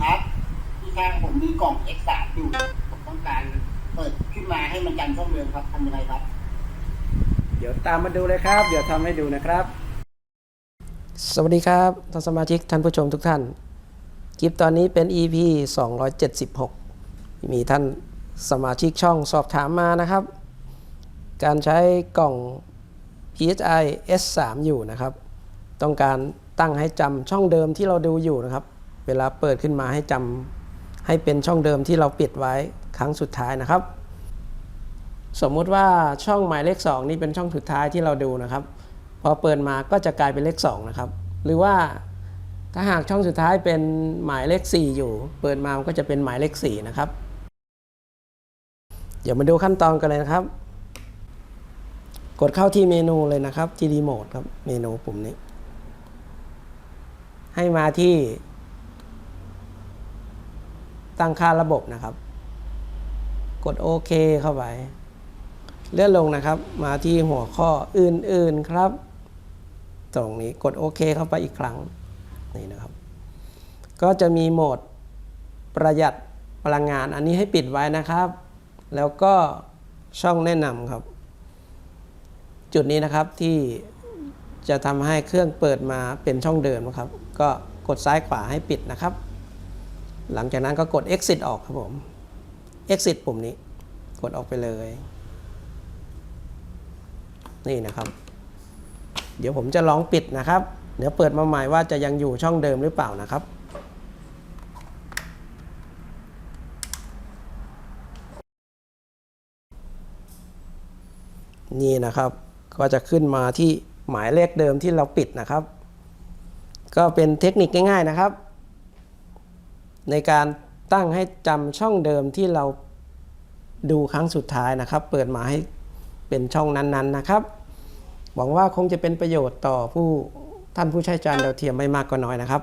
ข้างผมมีกล่อง X3 อยู่ผมต้องการเปิดขึ้นมาให้มันจำช่องเดิมครับทำยังไงครับ เดี๋ยวตามมาดูเลยครับ เดี๋ยวทำให้ดูนะครับ สวัสดีครับท่านสมาชิกท่านผู้ชมทุกท่าน คลิปตอนนี้เป็น EP 276 มีท่านสมาชิกช่องสอบถามมานะครับ การใช้กล่อง PSI S3 อยู่นะครับ ต้องการตั้งให้จำช่องเดิมที่เราดูอยู่นะครับ เวลาเปิดขึ้นมาให้จำให้เป็นช่องเดิมที่เราปิดไว้ครั้งสุดท้ายนะครับ สมมุติว่าช่องหมายเลข 2 นี่เป็นช่องสุดท้ายที่เราดูนะครับ พอเปิดมาก็จะกลายเป็นเลข 2 นะครับ หรือว่าถ้าหากช่องสุดท้ายเป็นหมายเลข 4 อยู่ เปิดมามันก็จะเป็นหมายเลข 4 นะครับ เดี๋ยวมาดูขั้นตอนกันเลยนะครับ กดเข้าที่เมนูเลยนะครับที่รีโมทครับเมนูปุ่มนี้ ให้มาที่ ตั้งค่าระบบนะครับ กดโอเคเข้าไป เลื่อนลงนะครับ มาที่หัวข้ออื่นๆครับ ตรงนี้กดโอเคเข้าไปอีกครั้งนี่นะครับ ก็จะมีโหมดประหยัดพลังงาน อันนี้ให้ปิดไว้นะครับ แล้วก็ช่องแนะนำครับ จุดนี้นะครับที่จะทำให้เครื่องเปิดมาเป็นช่องเดิมนะครับ ก็กดซ้ายขวาให้ปิดนะครับ หลังจากนั้นก็กด exit ออกครับผม exit ปุ่มนี้ กดออกไปเลย นี่นะครับ เดี๋ยวผมจะลองปิดนะครับ เดี๋ยวเปิดมาใหม่ว่าจะยังอยู่ช่องเดิมหรือเปล่านะครับนี่นะครับ ก็จะขึ้นมาที่หมายเลขเดิมที่เราปิดนะครับ ก็เป็นเทคนิคง่ายๆนะครับ ในการตั้งให้จำช่องเดิมที่เราดูครั้งสุดท้ายนะครับ เปิดมาให้เป็นช่องนั้นๆนะครับ หวังว่าคงจะเป็นประโยชน์ต่อผู้ท่านผู้ใช้จานดาวเทียมไม่มากก็น้อยนะครับ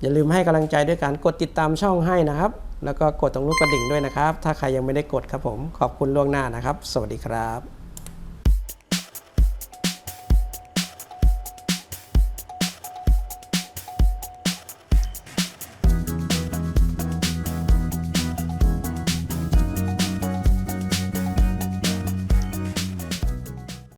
อย่าลืมให้กำลังใจด้วยการกดติดตามช่องให้นะครับ แล้วก็กดตรงรูปกระดิ่งด้วยนะครับ ถ้าใครยังไม่ได้กดครับผม ขอบคุณล่วงหน้านะครับ สวัสดีครับ